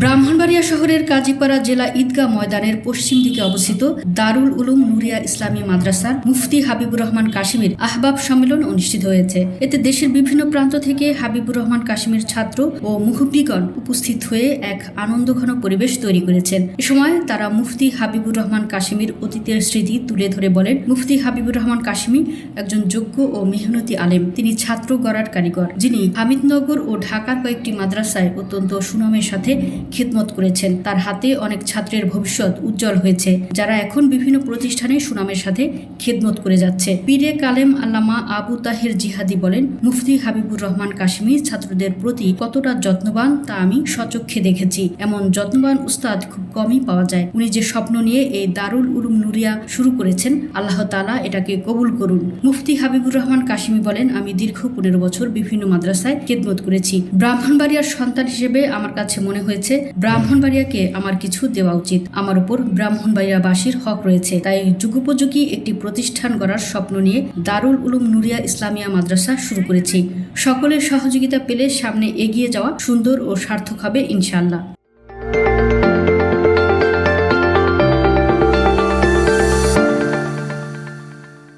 ব্রাহ্মণবাড়িয়া শহরের কাজীপাড়া জেলা ঈদগাহ ময়দানের পশ্চিম দিকে অবস্থিত দারুল উলুম নুরিয়া ইসলামী মাদ্রাসার মুফতি হাবিবুর রহমান কাশিমের আহবাব সম্মেলন অনুষ্ঠিত হয়েছে। এতে দেশের বিভিন্ন প্রান্ত থেকে হাবিবুর রহমান কাশিমের ছাত্র ও মুহুব্বীগণ উপস্থিত হয়ে এক আনন্দঘন পরিবেশ তৈরি করেছেন। এ সময় তারা মুফতি হাবিবুর রহমান কাশিমের অতীতের স্মৃতি তুলে ধরে বলেন, মুফতি হাবিবুর রহমান কাশিমি একজন যোগ্য ও মেহনতি আলেম। তিনি ছাত্র গড়ার কারিগর, যিনি হামিদনগর ও ঢাকার কয়েকটি মাদ্রাসায় অত্যন্ত সুনামের সাথে খিদমত করেছেন। তার হাতে অনেক ছাত্রের ভবিষ্যৎ উজ্জ্বল হয়েছে, যারা এখন বিভিন্ন প্রতিষ্ঠানে সুনামের সাথে খেদমত করে যাচ্ছে। পীরে কালেম আল্লামা আবু তাহের জিহাদি বলেন, মুফতি হাবিবুর রহমান কাশ্মী ছাত্রদের প্রতি কতটা যত্নবান তা আমি সচক্ষে দেখেছি। এমন যত্নবান উস্তাদ খুব কমই পাওয়া যায়। উনি যে স্বপ্ন নিয়ে এই দারুল উলুম নুরিয়া শুরু করেছেন, আল্লাহ তালা এটাকে কবুল করুন। মুফতি হাবিবুর রহমান কাশিমি বলেন, আমি দীর্ঘ পনেরো বছর বিভিন্ন মাদ্রাসায় খেদমত করেছি। ব্রাহ্মণবাড়িয়ার সন্তান হিসেবে আমার কাছে মনে হয়েছে ব্রাহ্মণবাড়িয়াকে আমার কিছু দেওয়া উচিত। আমার উপর ব্রাহ্মণবাড়িয়াবাসীর হক রয়েছে। তাই যুগোপযোগী একটি প্রতিষ্ঠান গড়ার স্বপ্ন নিয়ে দারুল উলুম নুরিয়া ইসলামিয়া মাদ্রাসা শুরু করেছি। সকলের সহযোগিতা পেলে সামনে এগিয়ে যাওয়া সুন্দর ও সার্থক হবে ইনশাল্লাহ